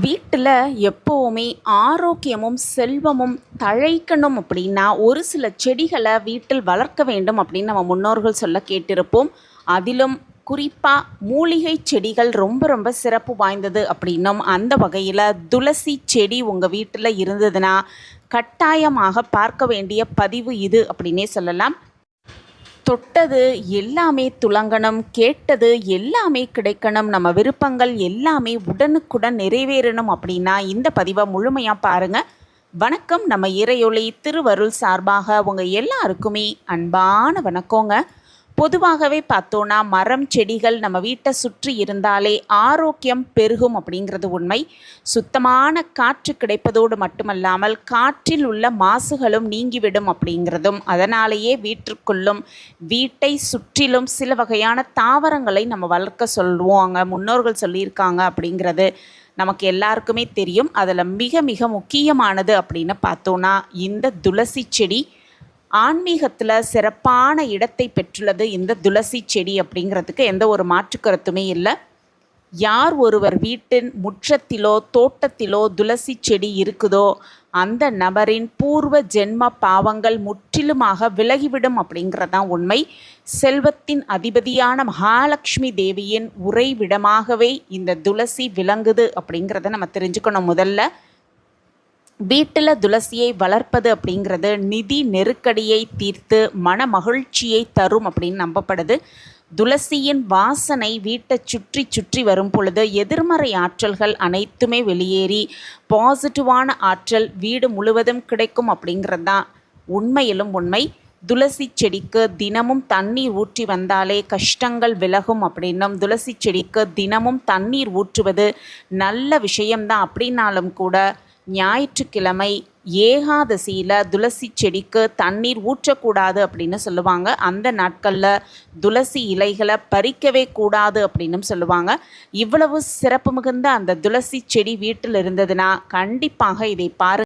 வீட்டில் எப்போவுமே ஆரோக்கியமும் செல்வமும் தழைக்கணும் அப்படின்னா ஒரு சில செடிகளை வீட்டில் வளர்க்க வேண்டும் அப்படின்னு நம்ம முன்னோர்கள் சொல்ல கேட்டிருப்போம். அதிலும் குறிப்பாக மூலிகை செடிகள் ரொம்ப ரொம்ப சிறப்பு வாய்ந்தது அப்படின்னும் அந்த வகையில் துளசி செடி உங்கள் வீட்டில் இருந்ததுன்னா கட்டாயமாக பார்க்க வேண்டிய பதிவு இது அப்படின்னே சொல்லலாம். தொட்டது எல்லாமே துலங்கணும் கேட்டது எல்லாமே கிடைக்கணும் நம்ம விருப்பங்கள் எல்லாமே உடனுக்குடன் நிறைவேறணும் அப்படின்னா இந்த பதிவை முழுமையாக பாருங்கள் வணக்கம் நம்ம இறையொளி திருவருள் சார்பாக உங்கள் எல்லாருக்குமே அன்பான வணக்கங்க. பொதுவாகவே பார்த்தோன்னா மரம் செடிகள் நம்ம வீட்டை சுற்றி இருந்தாலே ஆரோக்கியம் பெருகும் அப்படிங்கிறது உண்மை. சுத்தமான காற்று கிடைப்பதோடு மட்டுமல்லாமல் காற்றில் உள்ள மாசுகளும் நீங்கிவிடும் அப்படிங்கிறதும் அதனாலேயே வீட்டிற்குள்ளும் வீட்டை சுற்றிலும் சில வகையான தாவரங்களை நம்ம வளர்க்க சொல்லுவாங்க முன்னோர்கள் சொல்லியிருக்காங்க அப்படிங்கிறது நமக்கு எல்லாருக்குமே தெரியும். அதில் மிக மிக முக்கியமானது அப்படின்னு பார்த்தோன்னா இந்த துளசி செடி ஆன்மீகத்தில் சிறப்பான இடத்தை பெற்றுள்ளது இந்த துளசி செடி அப்படிங்கிறதுக்கு எந்த ஒரு மாற்று கருத்துமே இல்லை. யார் ஒருவர் வீட்டின் முற்றத்திலோ தோட்டத்திலோ துளசி செடி இருக்குதோ அந்த நபரின் பூர்வ ஜென்ம பாவங்கள் முற்றிலுமாக விலகிவிடும் அப்படிங்கிறதான் உண்மை. செல்வத்தின் அதிபதியான மகாலட்சுமி தேவியின் உறைவிடமாகவே இந்த துளசி விளங்குது அப்படிங்கிறத நம்ம தெரிஞ்சுக்கணும் முதல்ல. வீட்டில் துளசியை வளர்ப்பது அப்படிங்கிறது நிதி நெருக்கடியை தீர்த்து மன மகிழ்ச்சியை தரும் அப்படின்னு நம்பப்படுது. துளசியின் வாசனை வீட்டை சுற்றி சுற்றி வரும் பொழுது எதிர்மறை ஆற்றல்கள் அனைத்துமே வெளியேறி பாசிட்டிவான ஆற்றல் வீடு முழுவதும் கிடைக்கும் அப்படிங்கிறது தான் உண்மையிலும் உண்மை. துளசி செடிக்கு தினமும் தண்ணீர் ஊற்றி வந்தாலே கஷ்டங்கள் விலகும் அப்படின்னும் துளசி செடிக்கு தினமும் தண்ணீர் ஊற்றுவது நல்ல விஷயம்தான் அப்படின்னாலும் கூட ஞாயிற்றுக்கிழமை ஏகாதசியில் துளசி செடிக்கு தண்ணீர் ஊற்றக்கூடாது அப்படின்னு சொல்லுவாங்க. அந்த நாட்களில் துளசி இலைகளை பறிக்கவே கூடாது அப்படின்னு சொல்லுவாங்க. இவ்வளவு சிறப்பு மிகுந்த அந்த துளசி செடி வீட்டில் இருந்ததுன்னா கண்டிப்பாக இதை பாரு